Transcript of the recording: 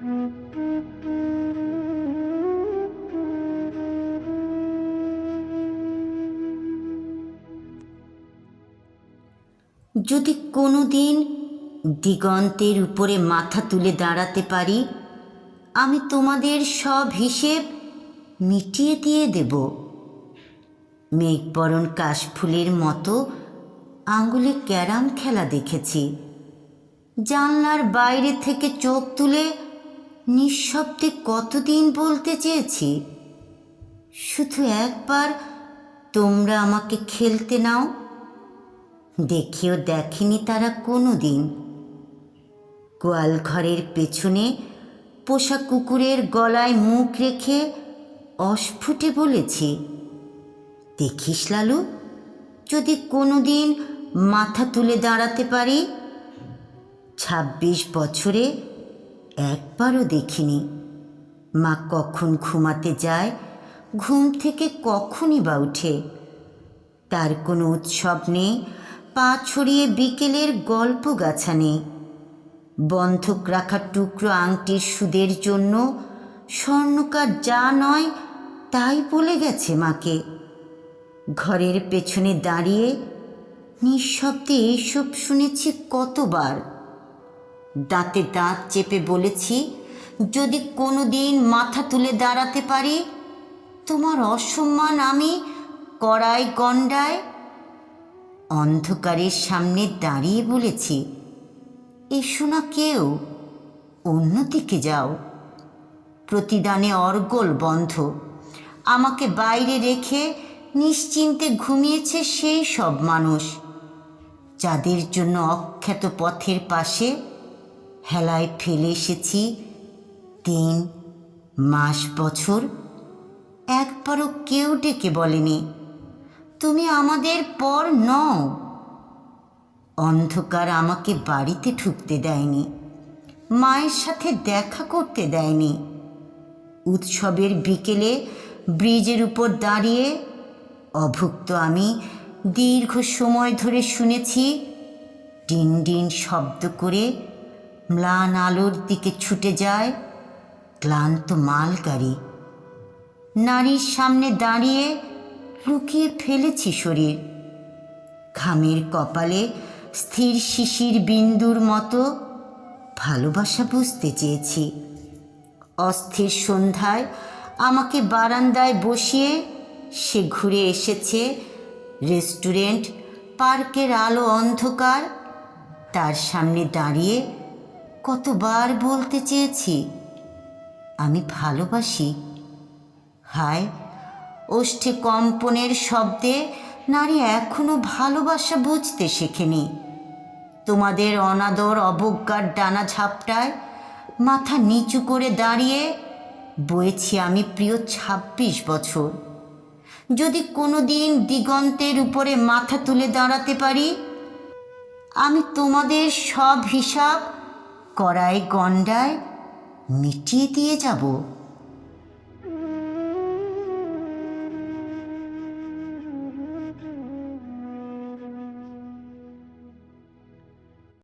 যদি কোনো দিন দিগন্তের উপরে মাথা তুলে দাঁড়াতে পারি, আমি তোমাদের সব হিসেব মিটিয়ে দিয়ে দেব। মেঘবরণ কাশফুলের মতো আঙ্গুলে ক্যারাম খেলা দেখেছি। জানলার বাইরে থেকে চোখ তুলে নিঃশব্দে কতদিন বলতে চেয়েছি? শুধু একবার তোমরা আমাকে খেলতে নাও। দেখেও দেখেনি তারা কোনো দিন গোয়াল ঘরের পেছনে পোষা কুকুরের গলায় মুখ রেখে অস্ফুটে বলেছি, দেখিস লালু, যদি কোনো দিন মাথা তুলে দাঁড়াতে পারি, ছাব্বিশ বছরে একবারও দেখিনি। মা কখন ঘুমাতে যায়, ঘুম থেকে কখনই বা উঠে। তার কোনো উৎসব নেই, পা ছড়িয়ে বিকেলের গল্প গাছা নেই বন্ধক রাখা টুকরো আংটির সুদের জন্য স্বর্ণকার যা নয়, তাই বলে গেছে মাকে। ঘরের পেছনে দাঁড়িয়ে নিঃশব্দে এইসব শুনেছি কতবার। দাঁতে দাঁত চেপে বলেছি, যদি কোনো দিন মাথা তুলে দাঁড়াতে পারি, তোমার অসম্মান আমি কড়াই গণ্ডায় অন্ধকারের সামনে দাঁড়িয়ে বলেছি, এসো না কেউ অন্যদিকে যাও। প্রতিদানে অর্গল বন্ধ, আমাকে বাইরে রেখে নিশ্চিন্তে ঘুমিয়েছে সেই সব মানুষ, যাদের জন্য অখ্যাত পথের পাশে হেলায় ফেলে এসেছি। দিন মাস বছর। একবারও কেউ ডেকে বলেনি, তুমি আমাদের পর নও। অন্ধকার আমাকে বাড়িতে ঢুকতে দেয়নি, মায়ের সাথে দেখা করতে দেয়নি। উৎসবের বিকেলে ব্রিজের উপর দাঁড়িয়ে অভুক্ত আমি দীর্ঘ সময় ধরে শুনেছি ডিন ডিন শব্দ করে ম্লান আলোর দিকে ছুটে যায় ক্লান্ত মালগাড়ি। নারীর সামনে দাঁড়িয়ে লুকিয়ে ফেলেছি শরীর। ঘামের কপালে স্থির শিশির বিন্দুর মতো ভালোবাসা বুঝতে চেয়েছি। অস্থির সন্ধ্যায় আমাকে বারান্দায় বসিয়ে সে ঘুরে এসেছে রেস্টুরেন্ট, পার্কের আলো অন্ধকার, তার সামনে দাঁড়িয়ে কতবার বলতে চেয়েছি। আমি ভালোবাসি। হায়, ওষ্ঠে কম্পনের শব্দে নারী এখনও ভালোবাসা বুঝতে শেখেনি। তোমাদের অনাদর অবজ্ঞার ডানা ঝাপটায় মাথা নিচু করে দাঁড়িয়ে বয়েছি আমি প্রিয় ছাব্বিশ বছর। যদি কোনো দিন দিগন্তের উপরে মাথা তুলে দাঁড়াতে পারি, আমি তোমাদের সব হিসাব কড়াই গণ্ডায় মিটিয়ে দিয়ে যাব।